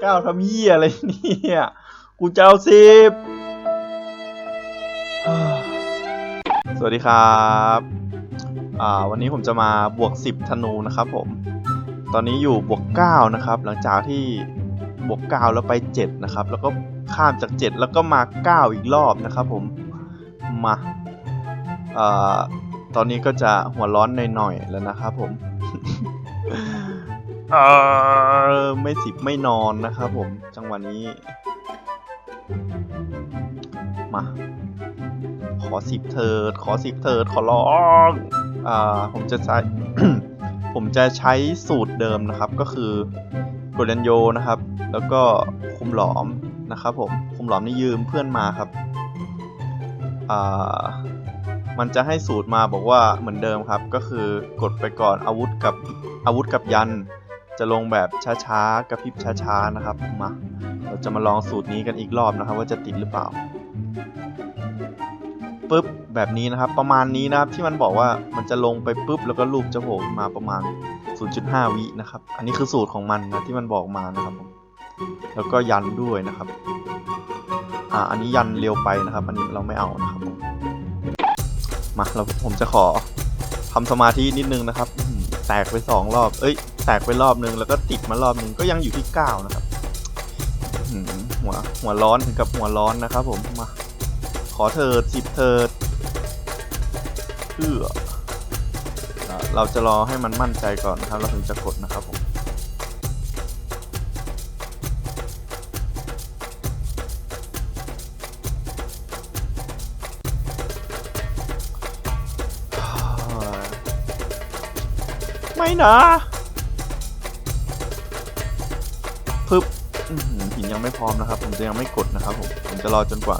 เก้าทำเหี้ยอะไรเนี่ยกูจะเอาสิบสวัสดีครับอ่าวันนี้ผมจะมาบวก 10ธนูนะครับผม ตอนนี้อยู่บวก 9 นะครับ หลังจากที่บวก 9 แล้วไป 7 นะครับ แล้วก็ข้ามจาก 7 แล้วก็มา 9 อีกรอบนะครับผมมาอ่าตอนนี้ก็จะหัวร้อนหน่อยๆแล้วนะครับผม เออไม่สิบไม่นอนนะครับผมจังหวะนี้ มา ขอสิบเถิด ขอสิบเถิด ขอร้องอ่าผมจะใช้ ผมจะใช้สูตรเดิมนะครับ ก็คือกดยันโยนะครับ แล้วก็คุมหลอมนะครับผม คุมหลอมนี่ยืมเพื่อนมาครับ อ่ามันจะให้สูตรมาบอกว่าเหมือนเดิมครับ ก็คือกดไปก่อนอาวุธกับอาวุธกับยัน จะลงแบบช้าๆ กระพริบช้าๆ นะครับ มา เราจะมาลองสูตรนี้กันอีกรอบนะครับ ว่าจะติดหรือเปล่าปุ๊บ แบบนี้นะครับ ประมาณนี้นะครับ ที่มันบอกว่ามันจะลงไปปุ๊บ แล้วก็รูปจะโผล่ขึ้นมาประมาณ 0.5 วินะครับ อันนี้คือสูตรของมันนะที่มันบอกมานะครับผมแล้วก็ยันด้วยนะครับ อ่า อันนี้ยันเร็วไปนะครับ อันนี้เราไม่เอานะครับผมมา เราผมจะขอทำสมาธินิดนึงนะครับ แตกไปสองรอบ เอ้ย แตกไปรอบนึงแล้วก็ติดมารอบนึงก็ยังอยู่ที่เก้านะครับหัวหัวร้อนถึงกับหัวร้อนนะครับ ผมมาขอเถิดสิบเถิดเพื่อเราจะรอให้มันมั่นใจก่อนนะครับ เราถึงจะกดนะครับผมไม่นะ ยังไม่พร้อมนะครับ ผมจะยังไม่กดนะครับผมผมจะรอจนกว่า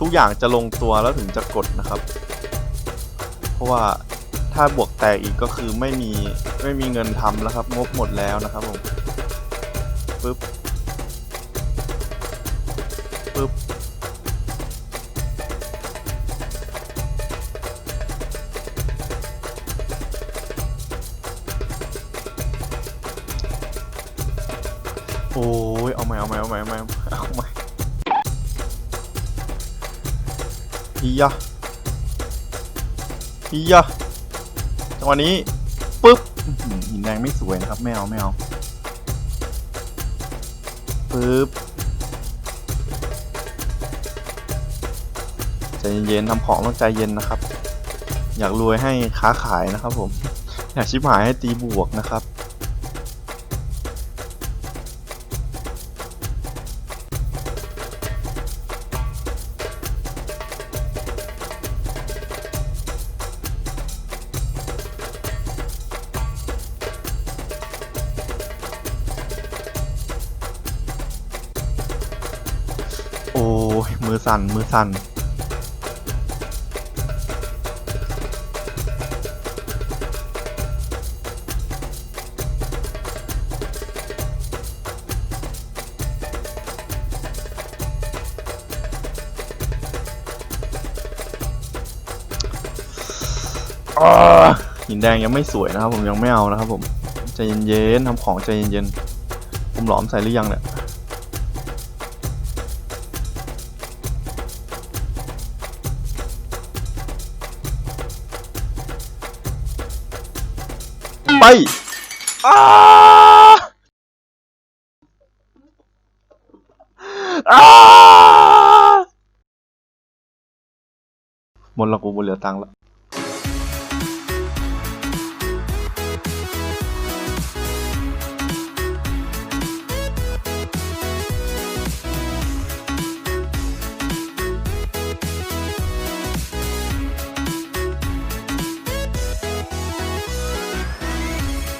ทุกอย่างจะลงตัวแล้วถึงจะกดนะครับ เพราะว่าถ้าบวกแตกอีกก็คือไม่มีไม่มีเงินทำแล้วครับ งบหมดแล้วนะครับผมปึ๊บ โอ้ยเอาใหม่เอาใหม่เอาใหม่เอาใหม่เอาใหม่ฮียะฮียะจังหวะนี้ปึ๊บหินแดงไม่สวยนะครับไม่เอาไม่เอาปึ๊บใจเย็นๆทำของต้องใจเย็นนะครับ อยากรวยให้ค้าขายนะครับผม อยากชิบหายให้ตีบวกนะครับ อ้ยมือสั่นมือสั่นอ่าหินแดงยังไม่สวยนะครับผมยังไม่เอานะครับผมใจเย็นๆทำของใจเย็นๆผมหลอมใส่หรือยังเนี่ย ไปอ้าอ้าหมดและกูหมดเหลือตังค์แล้ว